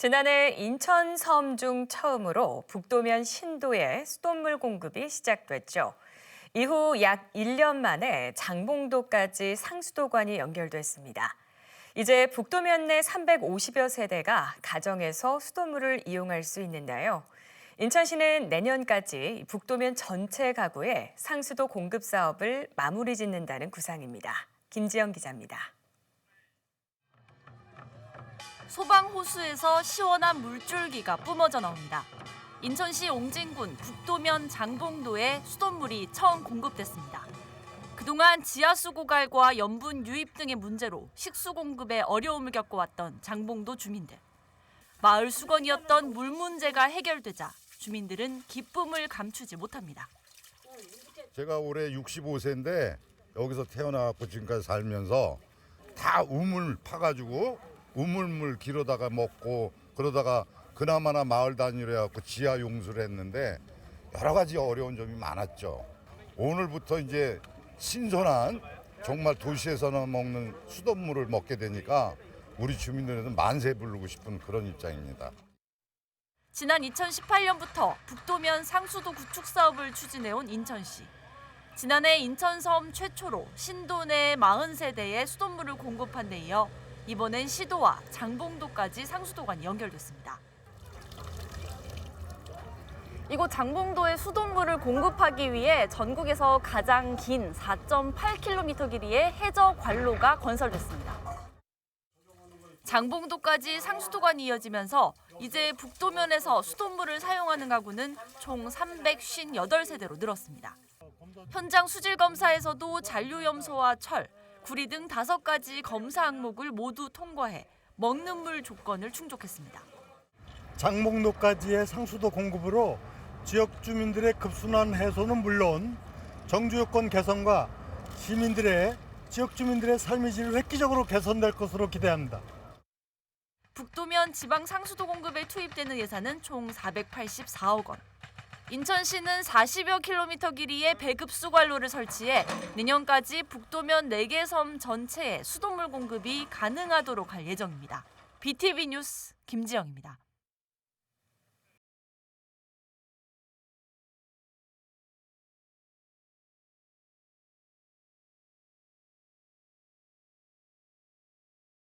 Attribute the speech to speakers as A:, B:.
A: 지난해 인천 섬 중 처음으로 북도면 신도에 수돗물 공급이 시작됐죠. 이후 약 1년 만에 장봉도까지 상수도관이 연결됐습니다. 이제 북도면 내 350여 세대가 가정에서 수돗물을 이용할 수 있는데요. 인천시는 내년까지 북도면 전체 가구에 상수도 공급 사업을 마무리 짓는다는 구상입니다. 김지영 기자입니다.
B: 소방 호수에서 시원한 물줄기가 뿜어져 나옵니다. 인천시 옹진군 북도면 장봉도에 수돗물이 처음 공급됐습니다. 그동안 지하수 고갈과 염분 유입 등의 문제로 식수 공급에 어려움을 겪어왔던 장봉도 주민들. 마을 수건이었던 물 문제가 해결되자 주민들은 기쁨을 감추지 못합니다.
C: 제가 올해 65세인데 여기서 태어나갖고 지금까지 살면서 다 우물 파가지고 우물물 기르다가 먹고 그러다가 그나마나 마을 단위로 해갖고 지하 용수를 했는데 여러 가지 어려운 점이 많았죠. 오늘부터 이제 신선한 정말 도시에서나 먹는 수돗물을 먹게 되니까 우리 주민들은 만세 부르고 싶은 그런 입장입니다.
B: 지난 2018년부터 북도면 상수도 구축 사업을 추진해온 인천시. 지난해 인천섬 최초로 신도 내 40세대에 수돗물을 공급한 데 이어 이번엔 시도와 장봉도까지 상수도관이 연결됐습니다. 이곳 장봉도에 수돗물을 공급하기 위해 전국에서 가장 긴 4.8km 길이의 해저 관로가 건설됐습니다. 장봉도까지 상수도관이 이어지면서 이제 북도면에서 수돗물을 사용하는 가구는 총 358세대로 늘었습니다. 현장 수질 검사에서도 잔류 염소와 철, 구리 등 다섯 가지 검사 항목을 모두 통과해 먹는 물 조건을 충족했습니다.
D: 장목로까지의 상수도 공급으로 지역 주민들의 급순환 해소는 물론 정주 여건 개선과 시민들의 지역 주민들의 삶의 질이 획기적으로 개선될 것으로 기대합니다.
B: 북도면 지방 상수도 공급에 투입되는 예산은 총 484억 원. 인천시는 40여 킬로미터 길이의 배급수 관로를 설치해 내년까지 북도면 4개 섬 전체에 수돗물 공급이 가능하도록 할 예정입니다. BTV 뉴스 김지영입니다.